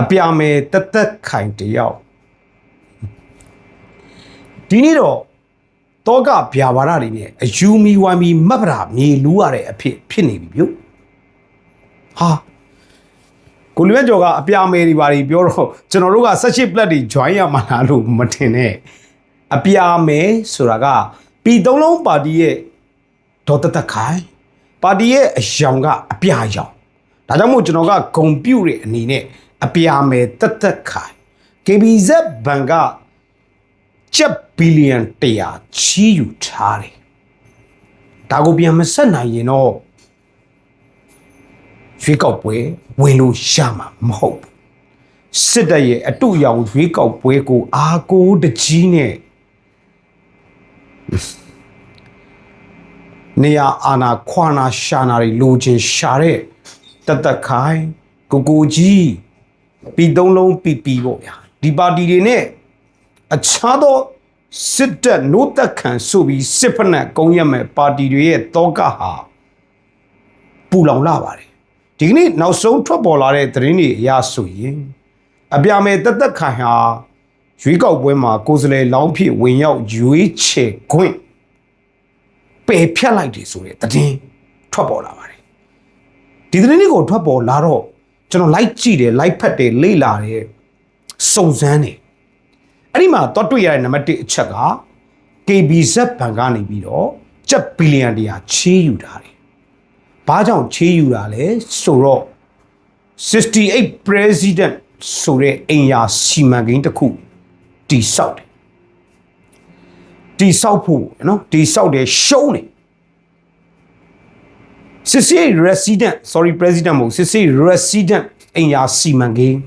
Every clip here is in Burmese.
အပြာမယ်တသက်ခိုင်တယောက်ဒီနေ့တော့တောကဗျာပါရတွေနဲ့အယူမီဝိုင်းမီမတ်ပရာမြေလူရတဲ့အဖြစ်ဖြစ်နေပြီပြုဟာကိုလူမြတ်ကျော်ကအပြာမယ်တွေပါတွေပြောတော့ကျွန်တော်တို့က18 plat တွေ join ရမှာလားလို့မထင်နဲ့အပြာမယ်ဆိုတာကပြည်သုံးလုံးပါတီရဲ့ဒေါ်တသက်ခိုင်ပါတီရဲ့အယောင်ကအပြာယောင်ဒါကြောင့်မို့ကျွန်တော်ကဂုံပြုတ်တဲ့အနေနဲ့ အပြာမယ်တသက်ခိုင် KBZ ဘန်ကကျပ်ဘီလီယံ100ချီးယူထားတယ်ဒါကိုပြန်မဆက်နိုင်ရင်တော့ရွေးကောက်ပွဲဝင်လို့ရမှာမဟုတ်ဘူးစစ်တပ်ရဲ့အတူရောင်ရွေးကောက်ပွဲကိုအာကိုတကြီးနဲ့နေရအာနာခွာနာရှာနာတွေလိုချင်ရှာတဲ့တသက်ခိုင်ကိုကိုကြီး ပြီးသုံးလုံးပြီးပြီးပေါ့ဗျာဒီပါတီတွေနဲ့အခြားသောစစ်တပ်နိုးတက်ခံဆိုပြီးစစ်ဖက်နဲ့ကုန်းရက်မဲ့ပါတီတွေရဲ့တောကဟာပူလောင်လာပါတယ်ဒီကနေ့နောက်ဆုံးထွက်ပေါ်လာတဲ့သတင်းတွေအရဆိုရင်အပြာမဲ့တက်တက်ခိုင်ဟာရွေးကောက်ပွဲမှာကိုယ်စားလှယ်လောင်းဖြစ်ဝင်ရောက်ရွေးချယ်ခွင့်ပယ်ဖြတ်လိုက်တယ်ဆိုတဲ့သတင်းထွက်ပေါ်လာပါတယ်ဒီသတင်းလေးကိုထွက်ပေါ်လာတော့ ကျွန်တော်လိုက်ကြည့်တယ်လိုက်ဖတ်တယ်လေ့လာတယ်စုံစမ်းတယ်အဲ့ဒီမှာတော့တွေ့ရတဲ့နံပါတ်1အချက်က KBZ ဘဏ်ကနေပြီးတော့ကျပ်ဘီလီယံတရာချေးယူတာတယ်။ဘာကြောင့်ချေးယူတာလဲဆိုတော့68 president ဆိုတဲ့အိမ်ယာစီမံကိန်းတစ်ခုတိဆောက်တယ်။တိဆောက်ဖို့နော်တိဆောက်တယ်ရှုံးတယ်။ 68 resident sorry president မဟုတ်68 resident အိမ်ယာစီမံကိန်း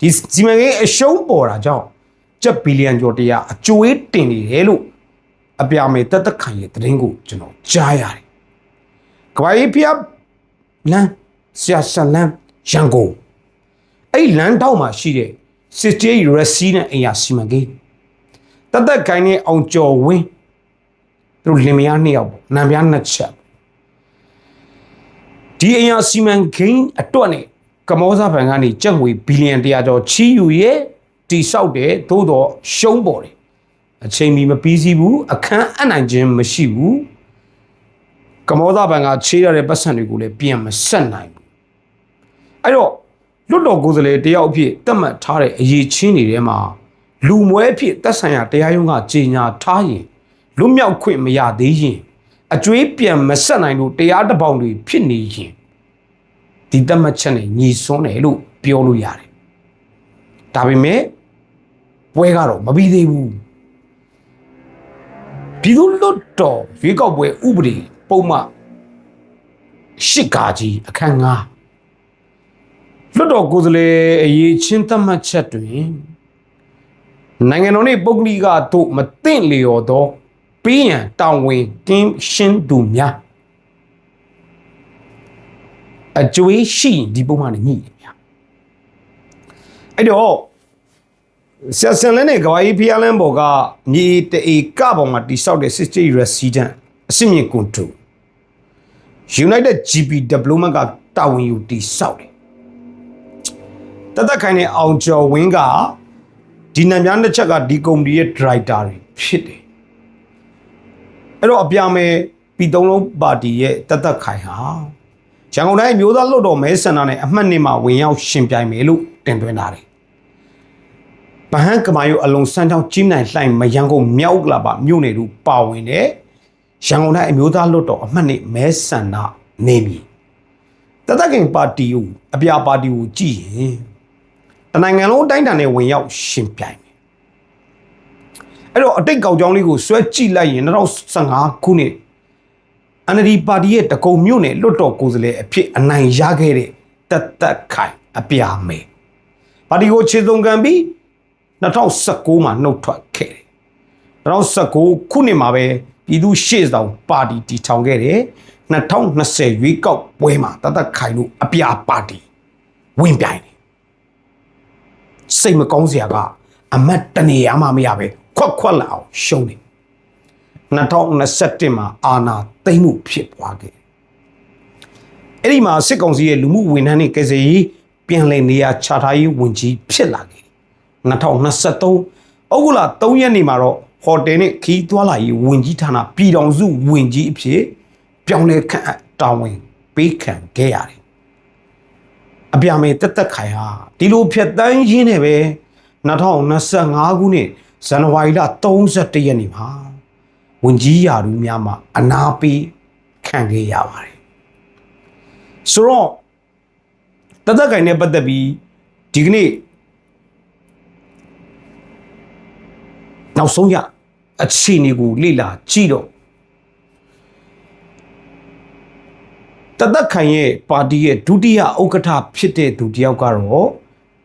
ဒီစီမံကိန်းအရှုံးပေါ်တာကြောင့်ကျပ်ဘီလီယံကျော်တရားအကျွေးတင်နေတယ်လို့အပြာမေတက်တက်ခိုင်ရဲ့သတင်းကိုကျွန်တော်ကြားရတယ်။ကဘာကြီးဖျားလမ်းဆရာဆန်လမ်းရန်ကုန်အဲ့လမ်းတောက်မှာရှိတဲ့စစ်တေးရစီနဲ့အင်ယာစီမံကိန်းတက်တက်ခိုင်နဲ့အောင်ကျော်ဝင်းသူတို့လင်မယားနှစ်ယောက်ပေါ့နံပြားနှစ်ချက် ဒီအင်ယာစီမံကိန်းအတွက်နဲ့ကမောစာဘဏ်ကနေကျပ်ငွေဘီလီယံ100ကျော်ချီးယူရဲ့တိဆောက်တယ်သို့တော့ရှုံးပေါ်တယ်အချိန်မီမပြီးစီးဘူးအခန်းအနိုင်ခြင်းမရှိဘူးကမောဒဘန်ကချေးရတဲ့ပတ်စံတွေကိုလည်းပြန်မဆက်နိုင်ဘူးအဲ့တော့လွတ်တော်ကိုယ်စားလှယ်တယောက်အဖြစ်တတ်မှတ်ထားတဲ့အရေးချင်းတွေထဲမှာလူမွဲအဖြစ်တက်ဆိုင်ရာတရားရုံးကကြီးညာထားရင်လွတ်မြောက်ခွင့်မရသေးရင် အကျွေးပြန်မဆက်နိုင်လို့တရားတပေါင်းတွေဖြစ်နေရင်ဒီတတ်မှတ်ချက်နဲ့ညီစွန်းတယ်လို့ပြောလို့ရတယ်ဒါပေမဲ့ပွဲကတော့မပြီးသေးဘူးပြည်သူလွတ်တော်ရွေးကောက်ပွဲဥပဒေပုံမှန်ရှစ်ကာကြီးအခန်း၅လွတ်တော်ကိုယ်စားလှယ်အရေးချင်းသတ်မှတ်ချက်တွင်နိုင်ငံတော်နှင့်ပုဂ္ဂလိကတို့မသင့်လျော်သော ပေးရန်တောင်းဝင်ကင်းရှင်းသူများအကျွေးရှိရင်ဒီပုံမှန်နဲ့ညှိတယ်ဗျာအဲ့တော့ဆရာဆန်လန်းနဲ့ကဝါကြီးဖျားလန်းပေါ်ကမြေတအေကပေါ်မှာတိဆောက်တဲ့60 resident အစစ်မြင့်ကွန်တူ United GP Development ကတာဝန်ယူတိဆောက်တယ်တသက်ခိုင်နဲ့အောင်ကျော်ဝင်းကဒီနံများတစ်ချက်ကဒီကုမ္ပဏီရဲ့ director တွေဖြစ်တယ် အဲ့တော့အပြာမဲပြည်သုံးလုံးပါတီရဲ့တသက်ခိုင်ဟာရန်ကုန်တိုင်းမျိုးသားလွှတ်တော်မဲဆန္ဒနဲ့အမှတ်နှစ်မှာဝင်ရောက်ရှင်ပြိုင်မယ်လို့တင်သွင်းထားတယ်ဗဟန်းကမာယုအလုံးစမ်းချောင်းကြီးနိုင်လှိုင်မရန်ကုန်မြောက်ကလာပါမြို့နယ်တို့ပါဝင်တဲ့ရန်ကုန်တိုင်းအမျိုးသားလွှတ်တော်အမှတ်နှစ်မဲဆန္ဒနေမည်တသက်ကင်ပါတီကိုအပြာပါတီကိုကြည့်ရင်တနိုင်ငံလုံးအတိုင်းအတာနဲ့ဝင်ရောက်ရှင်ပြိုင်မယ် အဲ့တော့အတိတ်ကောင်ကြောင်းလေးကိုဆွဲကြည့်လိုက်ရင်2015ခုနှစ် NLD ပါတီရဲ့တကုံမြို့နယ်လွတ်တော်ကိုယ်စားလှယ်အဖြစ်အနိုင်ရခဲ့တဲ့တသက်ခိုင်အပြာမဲပါတီကိုခြေစုံကံပြီး2019မှာနှုတ်ထွက်ခဲ့တယ်2019ခုနှစ်မှာပဲပြည်သူရှေ့ဆောင်ပါတီတည်ထောင်ခဲ့တယ်2020ရွေးကောက်ပွဲမှာတသက်ခိုင်လို့အပြာပါတီဝင်ပြိုင်တယ်စိတ်မကောင်းစရာကအမတ်တနေရမှမရပဲ ခွက်ခွက်လာအောင်ရှုံးတယ်2021မှာအာနာသိမ့်မှုဖြစ်သွားခဲ့တယ်အဲ့ဒီမှာစစ်ကောင်စီရဲ့လူမှုဝန်ထမ်းတွေကယ်ဆယ်ရေးပြန်လည်နေရာချထားရေးဝန်ကြီးဖြစ်လာခဲ့တယ်2023ဩဂုတ်လ3ရက်နေ့မှာတော့ဟိုတယ်နဲ့ခီးသွွာလာရေးဝန်ကြီးဌာနပြည်တော်စုဝန်ကြီးအဖြစ်ပြောင်းလဲခန့်အပ်တာဝန်ပေးခံခဲ့ရတယ်အပြာမေတက်တက်ခိုင်ဟာဒီလိုဖြတ်တန်းရင်းနဲ့ပဲ2025ခုနှစ် ဇန်နဝါရီလ31ရက်နေ့မှာဝန်ကြီးရာထူးများမှာအနာပေးခံခဲ့ရပါတယ်ဆိုတော့တက်တက်ခိုင်နဲ့ပတ်သက်ပြီးဒီကနေ့နောက်ဆုံးရအခြေအနေကိုလေ့လာကြည့်တော့တသက်ခိုင်ရဲ့ပါတီရဲ့ဒုတိယဥက္ကဋ္ဌဖြစ်တဲ့သူတယောက်ကတော့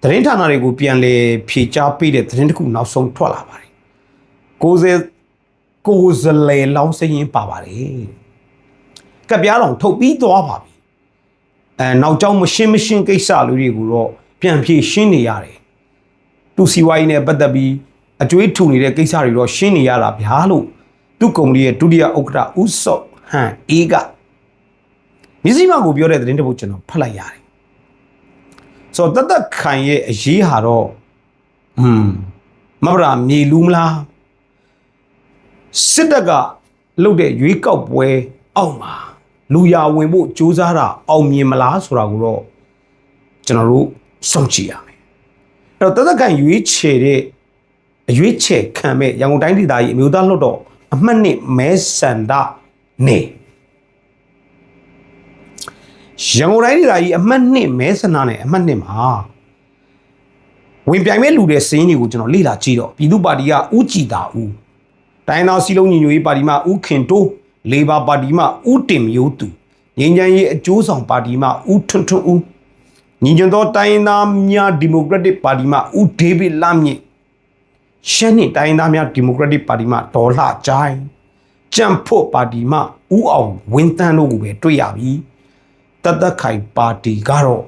သတင်းဌာနတွေကိုပြန်လည်ဖြေကြားပေးတဲ့သတင်းတစ်ခုနောက်ဆုံးထွက်လာပါတယ်။60ကိုယ်စလဲလောင်းစရင်ပါပါတယ်။ကပ်ပြားတော်ထုတ်ပြီးသွားပါပြီ။အဲနောက်ကြောင်းမရှင်းမရှင်းကိစ္စလူတွေကိုတော့ပြန်ဖြေရှင်းနေရတယ်။သူစီဝိုင်းနဲ့ပတ်သက်ပြီးအကျွေးထူနေတဲ့ကိစ္စတွေတော့ရှင်းနေရတာဗျာလို့သူ့ကုမ္ပဏီရဲ့ဒုတိယဥက္ကဋ္ဌဦးစောဟန်အေးကမြစည်းမကိုပြောတဲ့သတင်းတစ်ပုဒ်ကျွန်တော်ဖတ်လိုက်ရတယ် ဆိုတော့တသက်ခိုင်ရဲ့အရေးဟာတော့ဟွန်းမဗရာမြေလူမလားစစ်တပ်ကလုပ်တဲ့ရွေးကောက်ပွဲအောက်မှာလူရဝင်ဖို့စူးစမ်းတာအောင်မြင်မလားဆိုတာကိုတော့ကျွန်တော်တို့စောင့်ကြည့်ရမယ်အဲ့တော့တသက်ခိုင်ရွေးချယ်တဲ့အရွေးချယ်ခံမဲ့ရန်ကုန်တိုင်းဒေသကြီးအမျိုးသားလွှတ်တော်အမှတ်နှစ်မဲဆန္ဒနေ ရန်ကုန်တိုင်းဒေသကြီးအမှတ်နှစ်မဲဆန္ဒနဲ့အမှတ်နှစ်မှာဝင်ပြိုင်မဲ့လူတွေစင်းတွေကိုကျွန်တော်လေ့လာကြည့်တော့ပြည်သူ့ပါတီကဦးကြည်တာဦးတိုင်းသားစီလုံးညီညွတ်ရေးပါတီမှဦးခင်တိုးလေဘာပါတီမှဦးတင်မျိုးသူငင်းချမ်းရေးအကျိုးဆောင်ပါတီမှဦးထွန်းထွန်းဦးညီညွတ်သောတိုင်းသားများဒီမိုကရက်တစ်ပါတီမှဦးဒေးဗစ်လမြင့်ရှမ်းနှစ်တိုင်းသားများဒီမိုကရက်တစ်ပါတီမှဒေါ်လှကြိုင်ကြံဖို့ပါတီမှဦးအောင်ဝင်းတန်းတို့ကိုပဲတွေ့ရပြီ တသက်ခိုင်ပါတီကတော့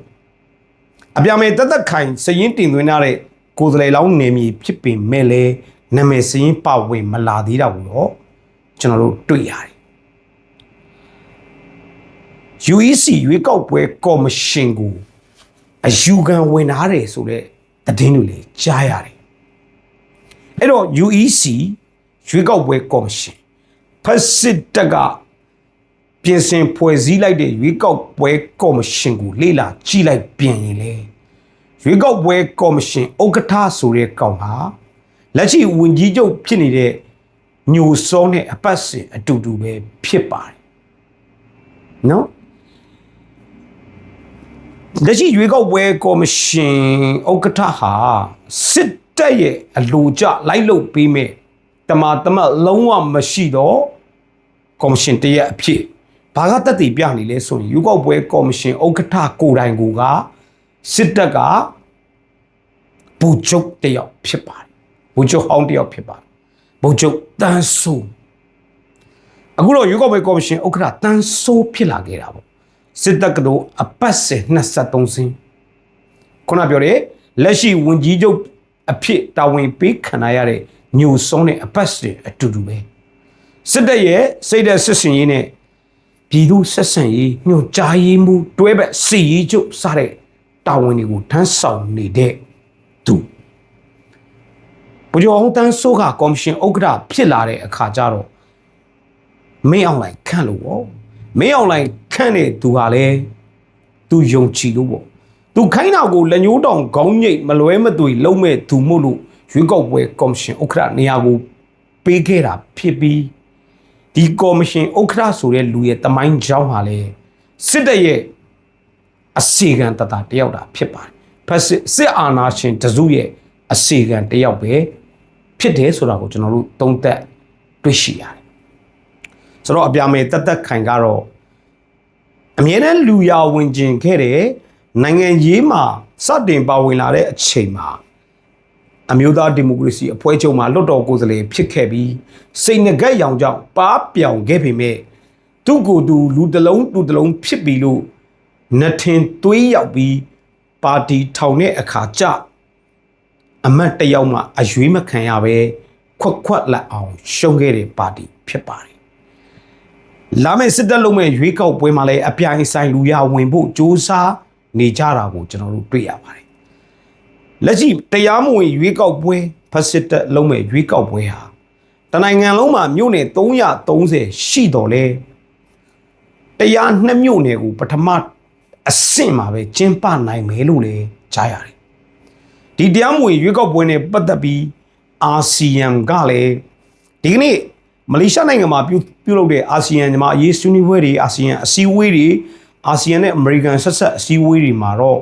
အပြာမဲ့တသက်ခိုင်စရင်တင်သွင်းထားတဲ့ကိုယ်စလဲလောင်းနေမည်ဖြစ်ပေမဲ့လဲနာမည်စရင်ပဝင်မလာသေးတာဘူးတော့ကျွန်တော်တို့တွေ့ရတယ် UEC ရွေးကောက်ပွဲကော်မရှင်ကိုအယူခံဝင်ထားတယ်ဆိုတဲ့သတင်းတွေလည်းကြားရတယ်အဲ့တော့ UEC ရွေးကောက်ပွဲကော်မရှင်ဖက်စစ်တက်က ပြင်ဆင်ဖွဲ့စည်းလိုက်တဲ့ရွေးကောက်ပွဲကော်မရှင်ကိုလေ့လာကြည့်လိုက်ပြင်ရင်လေရွေးကောက်ပွဲကော်မရှင်ဥက္ကဋ္ဌဆိုတဲ့ကောင်ဟာလက်ရှိဝန်ကြီးချုပ်ဖြစ်နေတဲ့ညိုစောနဲ့အပတ်စဉ်အတူတူပဲဖြစ်ပါတယ်နော်လက်ရှိရွေးကောက်ပွဲကော်မရှင်ဥက္ကဋ္ဌဟာစစ်တပ်ရဲ့အလိုကျလိုက်လုပ်ပေးမဲ့တမာတမတ်လုံးဝမရှိတော့ကော်မရှင်တရက်အဖြစ် ဘာကတက်တည်ပြနေလဲဆိုရင်ရွေးကောက်ပွဲကော်မရှင်ဥက္ကဋ္ဌကိုယ်တိုင်ကိုကစစ်တပ်ကဘူချုပ်တယောက်ဖြစ်ပါတယ်ဘူချုပ်ဟောင်းတယောက်ဖြစ်ပါတယ်ဘူချုပ်တန်းဆိုးအခုတော့ရွေးကောက်ပွဲကော်မရှင်ဥက္ကဋ္ဌတန်းဆိုးဖြစ်လာခဲ့တာပေါ့စစ်တပ်ကတော့အပတ်စဉ်23စင်းခုနပြောတဲ့လက်ရှိဝန်ကြီးချုပ်အဖြစ်တာဝန်ပေးခံရတဲ့ညိုဆုံးတဲ့အပတ်စဉ်အတူတူပဲစစ်တပ်ရဲ့စိတ်သက်စစ်စင်ရေးနဲ့ ပြည်သူဆက်ဆံရေးညွှန်ကြားရေးမှုတွဲဘက်စီရေးချုပ်စတဲ့တာဝန်တွေကိုထမ်းဆောင်နေတဲ့သူဘုရားအောင်တန်းဆိုးကကော်မရှင်ဥက္ကဋ္ဌဖြစ်လာတဲ့အခါကျတော့မင်းအောင်လိုက်ခန့်လို့ပေါ့မင်းအောင်လိုက်ခန့်တဲ့သူဟာလေသူယုံကြည်လို့ပေါ့သူခိုင်းတာကိုလက်ညှိုးတောင်ခေါင်းညိတ်မလွဲမသွေလုံးမဲ့သူမို့လို့ရွေးကောက်ပွဲကော်မရှင်ဥက္ကဋ္ဌနေရာကိုပေးခဲ့တာဖြစ်ပြီး ဒီကော်မရှင်ဥက္ကဋ္ဌဆိုတဲ့လူရဲ့တမိုင်းကြောင်းဟာလေစစ်တပ်ရဲ့အစီကံတတတယောက်တာဖြစ်ပါတယ်ဖက်စစ်စစ်အာဏာရှင်တစုရဲ့အစီကံတယောက်ပဲဖြစ်တယ်ဆိုတာကိုကျွန်တော်တို့သုံးသပ်တွေ့ရှိရတယ်ဆိုတော့အပြာမယ်တက်တက်ခိုင်ကတော့အမြဲတမ်းလူရဝင်ကျင်ခဲ့တဲ့နိုင်ငံရေးမှာစတင်ပါဝင်လာတဲ့အချိန်မှာ အမျိုးသားဒီမိုကရေစီအဖွဲ့ချုပ်မှာလွတ်တော်ကိုယ်စားလှယ်ဖြစ်ခဲ့ပြီးစိတ်ငကက်ရောင်ကြောင့်ပါပြောင်ခဲ့ပေမဲ့သူ့ကိုယ်သူလူတလုံးလူတလုံးဖြစ်ပြီလို့နှထင်သွေးရောက်ပြီးပါတီထောင်တဲ့အခါကျအမတ်တယောက်မှအရွေးမခံရပဲခွက်ခွက်လက်အောင်ရှုံးခဲ့တဲ့ပါတီဖြစ်ပါတယ်လာမယ့်စစ်တပ်လုံးမဲ့ရွေးကောက်ပွဲမှာလည်းအပြိုင်ဆိုင်လူရဝင်ဖို့စ조사နေကြတာကိုကျွန်တော်တို့တွေ့ရပါတယ် လက်ရှိတရားမဝင်ရွေးကောက်ပွဲဖက်စစ်တပ်လုံးမဲ့ရွေးကောက်ပွဲဟာတနိုင်ငံလုံးမှာမြို့နယ်330ရှိတော်လဲတရားနှစ်မြို့နယ်ကိုပထမအဆင့်မှာပဲကျင်းပနိုင်မယ်လို့လည်းကြားရတယ်ဒီတရားမဝင်ရွေးကောက်ပွဲနဲ့ပတ်သက်ပြီးအာဆီယံကလည်းဒီကနေ့မလေးရှားနိုင်ငံမှာပြုပြုလုပ်တဲ့အာဆီယံညီမအရေးဆွေးနွေးပွဲတွေအာဆီယံအစည်းအဝေးတွေအာဆီယံနဲ့အမေရိကန်ဆက်ဆက်အစည်းအဝေးတွေမှာတော့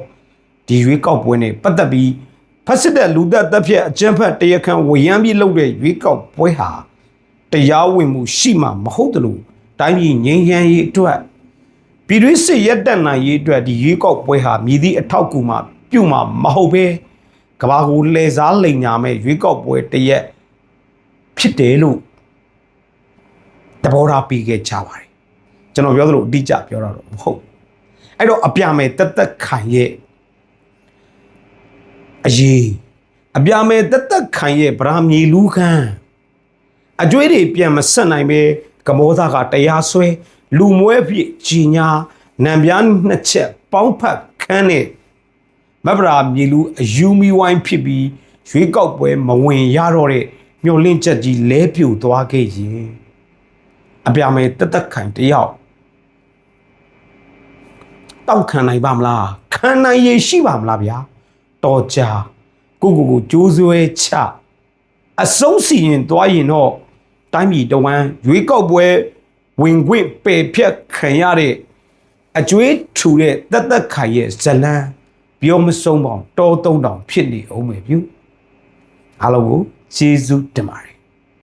ဒီရွေးကောက်ပွဲနဲ့ပတ်သက်ပြီး ဖက်စစ်တဲ့လူသက်တပ်ဖြတ်အကြမ်းဖက်တရားခံဝရမ်းပြီးလုပ်တဲ့ရွေးကောက်ပွဲဟာတရားဝင်မှုရှိမှမဟုတ်တယ်လို့တိုင်းပြည်ငြိမ်းချမ်းရေးအတွက်ပြည်တွင်းစစ်ရက်တက်နိုင်ရေးအတွက်ဒီရွေးကောက်ပွဲဟာမြည်သည့်အထောက်အကူမှပြုမှာမဟုတ်ပဲကဘာကိုလှည့်စားလိန်ညာမဲ့ရွေးကောက်ပွဲတရက်ဖြစ်တယ်လို့တဘောထားပြီးခဲ့ကြပါတယ်ကျွန်တော်ပြောသလိုအတိအကျပြောတာတော့မဟုတ်ဘူးအဲ့တော့အပြမယ်တက်တက်ခိုင်ရဲ့ အရေးအပြမယ်တက်တက်ခိုင်ရဲ့ဗရာမြေလူခန်းအကျွေးတွေပြန်မဆက်နိုင်ပဲကမောသားကတရားစွဲလူမွဲဖြစ်ကြီးညာနံပြားနှစ်ချက်ပေါင်းဖက်ခန်းနဲ့မဗရာမြေလူအယူမီဝိုင်းဖြစ်ပြီးရွေးကောက်ပွဲမဝင်ရတော့တဲ့မျောလင့်ချက်ကြီးလဲပြိုသွားခဲ့ရင်အပြမယ်တက်တက်ခိုင်တယောက်တောက်ခံနိုင်ပါမလားခံနိုင်ရရှိပါမလားဗျာ တော်ကြကိုကိုကိုကြိုးစွဲချအဆုံးစီရင်သွားရင်တော့တိုင်းပြည်တဝမ်းရွေးကောက်ပွဲဝင်ခွင့်ပယ်ဖြတ်ခံရတဲ့အကျွေးထူတဲ့တက်တက်ခိုင်ရဲ့ဇလန်းပြောမဆုံးပေါင်တောသုံးတောင်ဖြစ်နေအောင်မယ်ပြုအားလုံးကိုကျေးဇူးတင်ပါတယ်